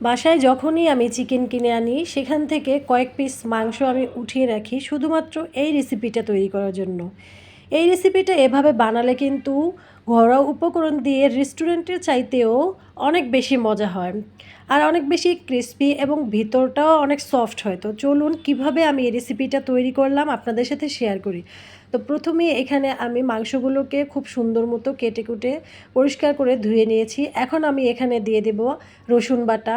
বাসায় যখনই আমি চিকেন কিনে আনি, সেখান থেকে কয়েক পিস মাংস আমি উঠিয়ে রাখি শুধুমাত্র এই রেসিপিটা তৈরি করার জন্য। এই রেসিপিটা এভাবে বানালে কিন্তু ঘরোয়া উপকরণ দিয়ে রেস্টুরেন্টের চাইতেও অনেক বেশি মজা হয়। আর অনেক বেশি ক্রিস্পি এবং ভিতরটাও অনেক সফট হয়। তো চলুন কীভাবে আমি এই রেসিপিটা তৈরি করলাম আপনাদের সাথে শেয়ার করি। তো প্রথমে এখানে আমি মাংসগুলোকে খুব সুন্দর মতো কেটে কুটে পরিষ্কার করে ধুয়ে নিয়েছি। এখন আমি এখানে দিয়ে দেব রসুন বাটা,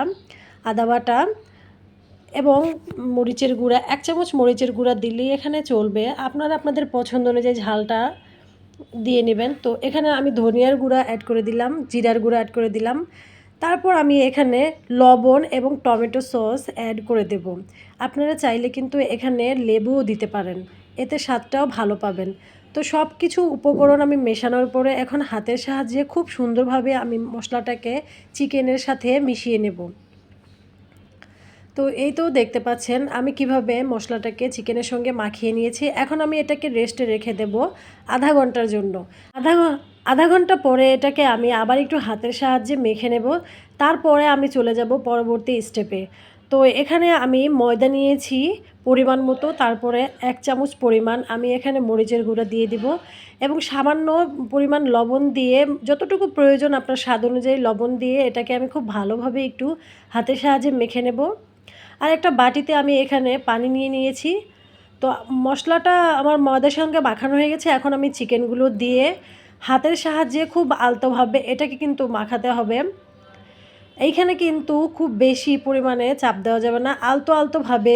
আদা বাটা এবং মরিচের গুঁড়া। এক চামচ মরিচের গুঁড়া দিলেই এখানে চলবে। আপনারা আপনাদের পছন্দ অনুযায়ী ঝালটা দিয়ে নেবেন। তো এখানে আমি ধনিয়ার গুঁড়া অ্যাড করে দিলাম, জিরার গুঁড়া অ্যাড করে দিলাম। তারপর আমি এখানে লবণ এবং টমেটো সস অ্যাড করে দেব। আপনারা চাইলে কিন্তু এখানে লেবুও দিতে পারেন, এতে স্বাদটাও ভালো পাবেন। তো সব কিছু উপকরণ আমি মেশানোর পরে এখন হাতের সাহায্যে খুব সুন্দরভাবে আমি মশলাটাকে চিকেনের সাথে মিশিয়ে নেব। তো এই তো দেখতে পাচ্ছেন, আমি কীভাবে মশলাটাকে চিকেনের সঙ্গে মাখিয়ে নিয়েছি। এখন আমি এটাকে রেস্টে রেখে দেব আধা ঘণ্টার জন্য। আধা আধা ঘণ্টা পরে এটাকে আমি আবার একটু হাতের সাহায্যে মেখে নেব। তারপরে আমি চলে যাব পরবর্তী স্টেপে তো এখানে আমি ময়দা নিয়েছি পরিমাণ মতো, তারপরে এক চামচ পরিমাণ আমি এখানে মরিচের গুঁড়া দিয়ে দিব এবং সামান্য পরিমাণ লবণ দিয়ে যতটুকু প্রয়োজন আপনার স্বাদ অনুযায়ী লবণ দিয়ে এটাকে আমি খুব ভালোভাবে একটু হাতের সাহায্যে মেখে নেব। আর একটা বাটিতে আমি এখানে পানি নিয়ে নিয়েছি। তো মশলাটা আমার ময়দার সঙ্গে মাখানো হয়ে গেছে। এখন আমি চিকেনগুলো দিয়ে হাতের সাহায্যে খুব আলতোভাবে এটাকে কিন্তু মাখাতে হবে। এইখানে কিন্তু খুব বেশি পরিমাণে চাপ দেওয়া যাবে না। আলতো আলতোভাবে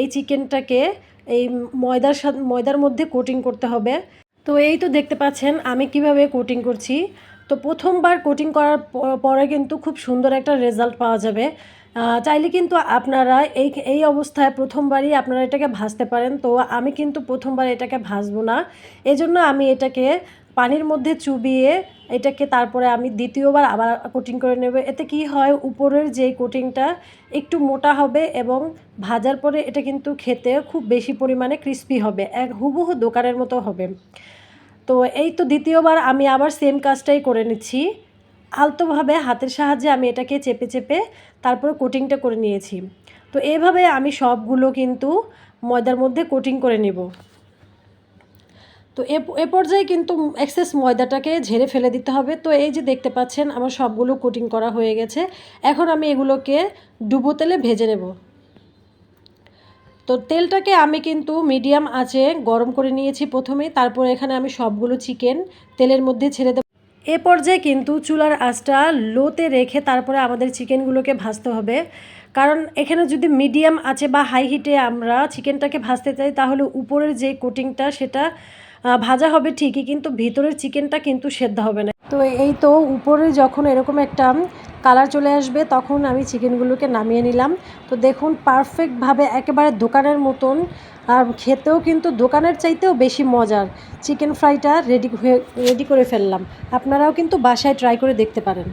এই চিকেনটাকে এই ময়দার সাথে ময়দার মধ্যে কোটিং করতে হবে। তো এই তো দেখতে পাচ্ছেন আমি কীভাবে কোটিং করছি। তো প্রথমবার কোটিং করার পরে কিন্তু খুব সুন্দর একটা রেজাল্ট পাওয়া যাবে। চাইলে কিন্তু আপনারা এই এই অবস্থায় প্রথমবারই আপনারা এটাকে ভাজতে পারেন। তো আমি কিন্তু প্রথমবার এটাকে ভাজবো না। এজন্য আমি এটাকে পানির মধ্যে চুবিয়ে এটাকে তারপরে আমি দ্বিতীয়বার আবার কোটিং করে নেব। এতে কি হয়, উপরের যে কোটিংটা একটু মোটা হবে এবং ভাজার পরে এটা কিন্তু খেতে খুব বেশি পরিমাণে ক্রিস্পি হবে, এক হুবহু দোকানের মতো হবে। তো এই তো দ্বিতীয়বার আমি আবার সেম কাজটাই করে নিচ্ছি। আলতোভাবে হাতের সাহায্যে আমি এটাকে চেপে চেপে তারপর কোটিংটা করে নিয়েছি। তো এভাবে আমি সবগুলো কিন্তু ময়দার মধ্যে কোটিং করে নেব। তো এ পর্যায়ে কিন্তু এক্সেস ময়দাটাকে ঝেড়ে ফেলে দিতে হবে। তো এই যে দেখতে পাচ্ছেন, আমার সবগুলো কোটিং করা হয়ে গেছে। এখন আমি এগুলোকে ডুবো তেলে ভেজে নেব। তো তেলটাকে আমি কিন্তু মিডিয়াম আঁচে গরম করে নিয়েছি প্রথমেই তারপর এখানে আমি সবগুলো চিকেন তেলের মধ্যে ছেড়ে এ পর্যায়ে কিন্তু চুলার আঁচটা লোতে রেখে তারপরে আমাদের চিকেনগুলোকে ভাজতে হবে। কারণ এখানে যদি মিডিয়াম আছে বা হাই হিটে আমরা চিকেনটাকে ভাজতে চাই, তাহলে উপরের যে কোটিংটা সেটা ভাজা হবে ঠিকই, কিন্তু ভিতরের চিকেনটা কিন্তু সেদ্ধ হবে না। তো এই তো উপরে যখন এরকম একটা কালার চলে আসবে, তখন আমি চিকেনগুলোকে নামিয়ে নিলাম। তো দেখুন পারফেক্টভাবে একেবারে দোকানের মতন। আর খেতেও কিন্তু দোকানের চাইতেও বেশি মজার। চিকেন ফ্রাইটা রেডি হয়ে রেডি করে ফেললাম। আপনারাও কিন্তু বাসায় ট্রাই করে দেখতে পারেন।